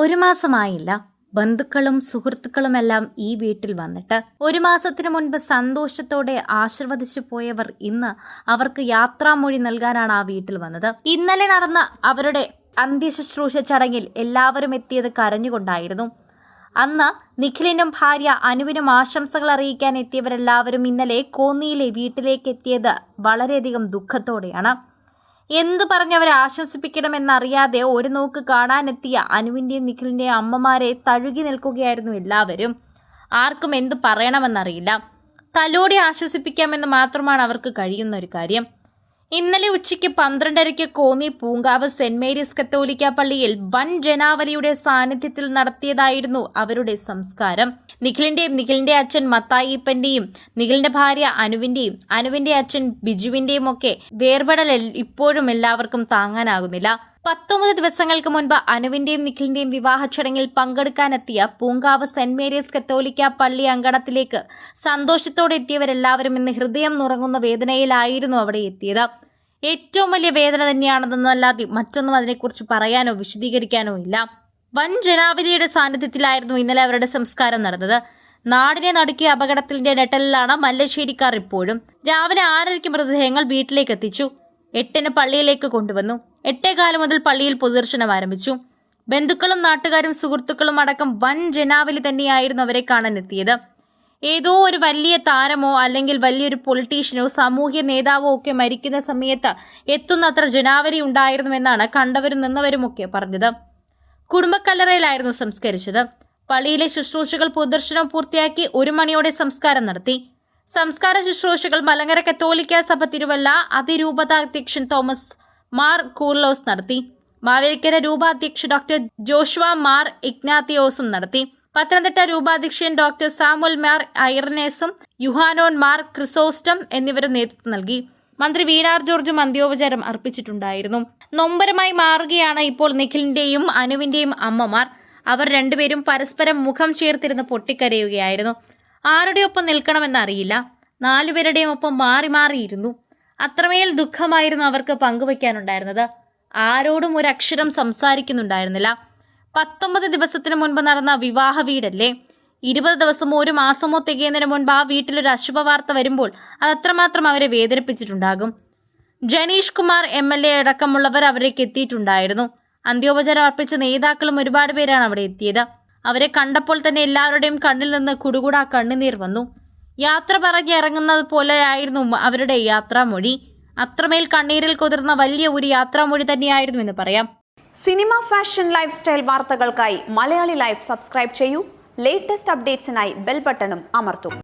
ഒരു മാസമായില്ല. ബന്ധുക്കളും സുഹൃത്തുക്കളുമെല്ലാം ഈ വീട്ടിൽ വന്നിട്ട് ഒരു മാസത്തിനു മുൻപ് സന്തോഷത്തോടെ ആശീർവദിച്ചു പോയവർ ഇന്ന് അവർക്ക് യാത്രാമൊഴി നൽകാനാണ് ആ വീട്ടിൽ വന്നത്. ഇന്നലെ നടന്ന അവരുടെ അന്ത്യശുശ്രൂഷ ചടങ്ങിൽ എല്ലാവരും എത്തിയത് കരഞ്ഞുകൊണ്ടായിരുന്നു. അന്ന് നിഖിലിനും ഭാര്യ അനുവിനും ആശംസകൾ അറിയിക്കാൻ എത്തിയവരെല്ലാവരും ഇന്നലെ കോന്നിയിലെ വീട്ടിലേക്ക് എത്തിയത് വളരെയധികം ദുഃഖത്തോടെയാണ്. എന്തു പറഞ്ഞവരെ ആശ്വസിപ്പിക്കണമെന്നറിയാതെ ഒരു നോക്ക് കാണാനെത്തിയ അനുവിന്റെയും നിഖിലിന്റെയും അമ്മമാരെ തഴുകി നിൽക്കുകയായിരുന്നു എല്ലാവരും. ആർക്കും എന്തു പറയണമെന്നറിയില്ല. തലോടി ആശ്വസിപ്പിക്കാമെന്ന് മാത്രമാണ് അവർക്ക് കഴിയുന്ന ഒരു കാര്യം. ഇന്നലെ ഉച്ചയ്ക്ക് പന്ത്രണ്ടരയ്ക്ക് കോന്നി പൂങ്കാവ് സെന്റ് മേരീസ് കത്തോലിക്ക പള്ളിയിൽ വൻ ജനാവലിയുടെ സാന്നിധ്യത്തിൽ നടത്തിയതായിരുന്നു അവരുടെ സംസ്കാരം. നിഖിലിന്റെയും നിഖിലിന്റെ അച്ഛൻ മത്തായിപ്പന്റെയും നിഖിലിന്റെ ഭാര്യ അനുവിന്റെയും അനുവിന്റെ അച്ഛൻ ബിജുവിന്റെയും ഒക്കെ വേർപെടൽ ഇപ്പോഴും എല്ലാവർക്കും താങ്ങാനാകുന്നില്ല. പത്തൊമ്പത് ദിവസങ്ങൾക്ക് മുൻപ് അനുവിന്റെയും നിഖിലിന്റെയും വിവാഹ ചടങ്ങിൽ പങ്കെടുക്കാനെത്തിയ പൂങ്കാവ് സെന്റ് മേരീസ് കത്തോലിക്ക പള്ളി അങ്കണത്തിലേക്ക് സന്തോഷത്തോടെ എത്തിയവരെല്ലാവരും ഇന്ന് ഹൃദയം നുറങ്ങുന്ന വേദനയിലായിരുന്നു അവിടെ എത്തിയത്. ഏറ്റവും വലിയ വേദന തന്നെയാണെന്നല്ലാതെ മറ്റൊന്നും അതിനെക്കുറിച്ച് പറയാനോ വിശദീകരിക്കാനോ ഇല്ല. വൻ ജനാവലിയുടെ സാന്നിധ്യത്തിലായിരുന്നു ഇന്നലെ അവരുടെ സംസ്കാരം നടന്നത്. നാടിനെ നടുക്കിയ അപകടത്തിന്റെ നെട്ടലിലാണ് മല്ലശ്ശേരിക്കാർ ഇപ്പോഴും. രാവിലെ ആറരയ്ക്ക് മൃതദേഹങ്ങൾ വീട്ടിലേക്ക് എത്തിച്ചു. എട്ടിന് പള്ളിയിലേക്ക് കൊണ്ടുവന്നു. എട്ടേകാൽ മുതൽ പള്ളിയിൽ പൊതുദർശനം ആരംഭിച്ചു. ബന്ധുക്കളും നാട്ടുകാരും സുഹൃത്തുക്കളും അടക്കം വൻ ജനാവലി തന്നെയായിരുന്നു അവരെ കാണാനെത്തിയത്. ഏതോ ഒരു വലിയ താരമോ അല്ലെങ്കിൽ വലിയൊരു പൊളിറ്റീഷ്യനോ സാമൂഹ്യ നേതാവോ ഒക്കെ മരിക്കുന്ന സമയത്ത് എത്തുന്നത്ര ജനാവലി ഉണ്ടായിരുന്നുവെന്നാണ് കണ്ടവരും നിന്നവരുമൊക്കെ പറഞ്ഞത്. കുടുംബക്കല്ലറയിലായിരുന്നു സംസ്കരിച്ചത്. പള്ളിയിലെ ശുശ്രൂഷകൾ പൊതുദർശനം പൂർത്തിയാക്കി ഒരു മണിയോടെ സംസ്കാരം നടത്തി. സംസ്കാര ശുശ്രൂഷകൾ മലങ്കര കത്തോലിക്ക സഭ തിരുവല്ല അതിരൂപതാധ്യക്ഷൻ തോമസ് മാർ കൂർലോസ് നടത്തി. മാവേലിക്കര രൂപാധ്യക്ഷ ഡോക്ടർ ജോഷുവ മാർ ഇഗ്നാത്തിയോസും നടത്തി. പത്തനംതിട്ട രൂപാധ്യക്ഷൻ ഡോക്ടർ സാമുൽ മാർ ഐറനേസും യുഹാനോൻ മാർ ക്രിസോസ്റ്റം എന്നിവരും നേതൃത്വം നൽകി. മന്ത്രി വീണാർ ജോർജും അന്ത്യോപചാരം അർപ്പിച്ചിട്ടുണ്ടായിരുന്നു. നൊമ്പരമായി മാറുകയാണ് ഇപ്പോൾ നിഖിലിന്റെയും അനുവിന്റെയും അമ്മമാർ. അവർ രണ്ടുപേരും പരസ്പരം മുഖം ചേർത്തിരുന്ന് പൊട്ടിക്കരയുകയായിരുന്നു. ആരുടെ ഒപ്പം നിൽക്കണമെന്നറിയില്ല. നാലുപേരുടെയും ഒപ്പം മാറി മാറിയിരുന്നു. അത്രമേൽ ദുഃഖമായിരുന്നു അവർക്ക് പങ്കുവയ്ക്കാനുണ്ടായിരുന്നത്. ആരോടും ഒരു അക്ഷരം സംസാരിക്കുന്നുണ്ടായിരുന്നില്ല. പത്തൊമ്പത് ദിവസത്തിന് മുൻപ് നടന്ന വിവാഹ വീടല്ലേ? ഇരുപത് ദിവസമോ ഒരു മാസമോ തികയുന്നതിന് മുൻപ് ആ വീട്ടിലൊരു അശുഭ വാർത്ത വരുമ്പോൾ അത് അത്രമാത്രം അവരെ വേദനിപ്പിച്ചിട്ടുണ്ടാകും. Janeesh Kumar M L A അടക്കമുള്ളവർ അവരേക്ക് എത്തിയിട്ടുണ്ടായിരുന്നു. അന്ത്യോപചാരം അർപ്പിച്ച നേതാക്കളും ഒരുപാട് പേരാണ് അവിടെ എത്തിയത്. അവരെ കണ്ടപ്പോൾ തന്നെ എല്ലാവരുടെയും കണ്ണിൽ നിന്ന് കുടുകൂടാ കണ്ണുനീർ വന്നു. യാത്ര പറഞ്ഞ് ഇറങ്ങുന്നത് പോലെയായിരുന്നു അവരുടെ യാത്രാമൊഴി. അത്രമേൽ കണ്ണീരിൽ കുതിർന്ന വലിയ ഒരു യാത്രാമൊഴി തന്നെയായിരുന്നു എന്ന് പറയാം. സിനിമ ഫാഷൻ ലൈഫ് സ്റ്റൈൽ വാർത്തകൾക്കായി മലയാളി ലൈഫ് സബ്സ്ക്രൈബ് ചെയ്യൂ. ലേറ്റസ്റ്റ് അപ്ഡേറ്റ്സിനായി ബെൽ ബട്ടണും അമർത്തും.